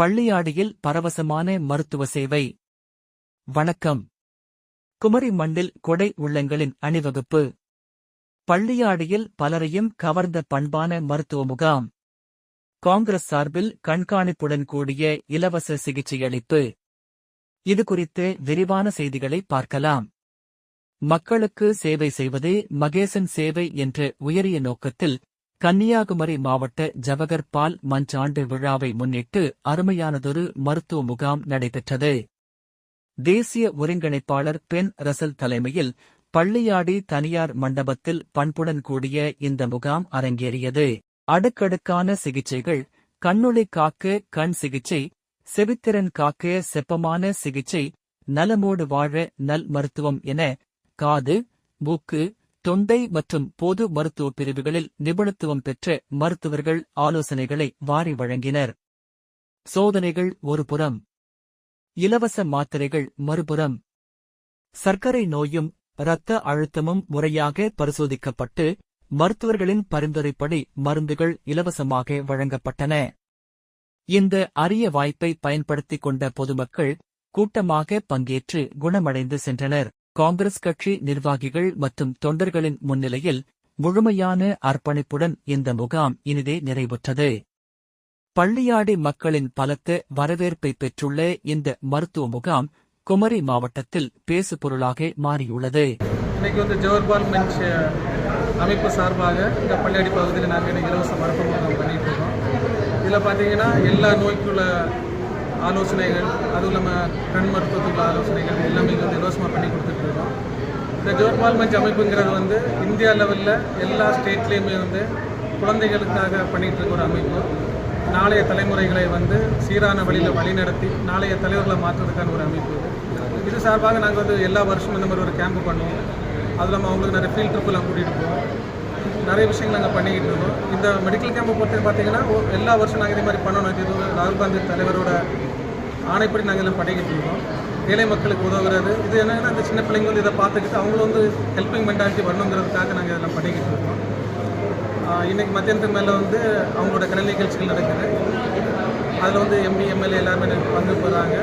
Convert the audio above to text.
பள்ளியாடியில் பரவசமான மருத்துவ சேவை. வணக்கம். குமரி மண்ணில் கொடை உள்ளங்களின் அணிவகுப்பு. பள்ளியாடியில் பலரையும் கவர்ந்த பண்பான மருத்துவ முகாம். காங்கிரஸ் சார்பில் கண்காணிப்புடன் கூடிய இலவச சிகிச்சையளிப்பு இது குறித்து விரிவான செய்திகளை பார்க்கலாம். மக்களுக்கு சேவை செய்வதே மகேசன் சேவை என்ற உயரிய நோக்கத்தில் கன்னியாகுமரி மாவட்ட ஜவகர் பால் மஞ்சாண்டு விழாவை முன்னிட்டு அருமையானதொரு மருத்துவ முகாம் நடைபெற்றது. தேசிய ஒருங்கிணைப்பாளர் பென் ரசல் தலைமையில் பள்ளியாடி தனியார் மண்டபத்தில் பண்புடன் கூடிய இந்த முகாம் அரங்கேறியது. அடுக்கடுக்கான சிகிச்சைகள் கண்ணொளி காக்க கண் சிகிச்சை செவித்திறன் காக்க செப்பமான சிகிச்சை நலமோடு வாழ நல் மருத்துவம் என காது மூக்கு தொண்டை மற்றும் பொது மருத்துவ பிரிவுகளில் நிபுணத்துவம் பெற்ற மருத்துவர்கள் ஆலோசனைகளை வாரி வழங்கினர். சோதனைகள் ஒருபுறம் இலவச மாத்திரைகள் மறுபுறம். சர்க்கரை நோயும் இரத்த அழுத்தமும் முறையாக பரிசோதிக்கப்பட்டு மருத்துவர்களின் பரிந்துரைப்படி மருந்துகள் இலவசமாக வழங்கப்பட்டன. இந்த அரிய வாய்ப்பை பயன்படுத்திக் கொண்ட பொதுமக்கள் கூட்டமாக பங்கேற்று குணமடைந்து சென்றனர். காங்கிரஸ் கட்சி நிர்வாகிகள் மற்றும் தொண்டர்களின் முன்னிலையில் முழுமையான அர்ப்பணிப்புடன் இந்த முகாம் இனிதே நிறைவுற்றது. பள்ளியாடி மக்களின் பலத்த வரவேற்பை பெற்றுள்ள இந்த மருத்துவ முகாம் குமரி மாவட்டத்தில் பேசு பொருளாக மாறியுள்ளது. இன்னைக்கு வந்து ஜவஹர்பால் மென்ச் அமைப்பு சார்பாக இந்த பள்ளியாடி பகுதியில் நாங்கள் இலவச மருத்துவ முகாம் பண்ணிட்டு இருக்கோம். இதில் பார்த்தீங்கன்னா எல்லா நோய்க்குள்ள ஆலோசனைகள் அதுவும் இல்லாமல் கண் மருத்துவத்துக்குள்ள ஆலோசனைகள் எல்லாமே இங்கே வந்து இலவசமாக பண்ணி கொடுத்துட்ருக்கோம் இந்த ஜோர்பால் மஞ்ச் அமைப்புங்கிறது வந்து இந்தியா லெவலில் எல்லா ஸ்டேட்லேயுமே வந்து குழந்தைகளுக்காக பண்ணிகிட்டு இருக்க ஒரு அமைப்பு. நாளைய தலைமுறைகளை வந்து சீரான வழியில் வழிநடத்தி நாளைய தலைவர்களை மாற்றுறதுக்கான ஒரு அமைப்பு. இது இது சார்பாக நாங்கள் வந்து எல்லா வருஷமும் இந்த மாதிரி ஒரு கேம்ப் பண்ணுவோம். அதில் இல்லாமல் அவங்களுக்கு நிறைய ஃபீல்ட் ட்ரிப்பெல்லாம் கூட்டிகிட்டு போவோம். நிறைய விஷயங்கள் நாங்கள் பண்ணிக்கிட்டு இருக்கோம். இந்த மெடிக்கல் கேம்பை பொறுத்தவரை பார்த்தீங்கன்னா எல்லா வருஷம் நாங்கள் இதே மாதிரி பண்ணணும். இது ராகுல் காந்தி தலைவரோட ஆணைப்படி நாங்கள் எல்லாம் பண்ணிக்கிட்டு இருக்கோம் ஏழை மக்களுக்கு உதவுறது. இது என்னன்னா இந்த சின்ன பிள்ளைங்க வந்து இதை பார்த்துக்கிட்டு அவங்களும் வந்து ஹெல்பிங் மென்டாலிட்டி வரணுங்கிறதுக்காக நாங்கள் இதெல்லாம் பண்ணிக்கிட்டு இருக்கோம். இன்றைக்கி மத்தியானத்துக்கு மேலே வந்து அவங்களோட கலை நிகழ்ச்சிகள் நடக்குது. அதில் வந்து எம்பி எம்எல்ஏ எல்லாருமே பங்கு போகிறாங்க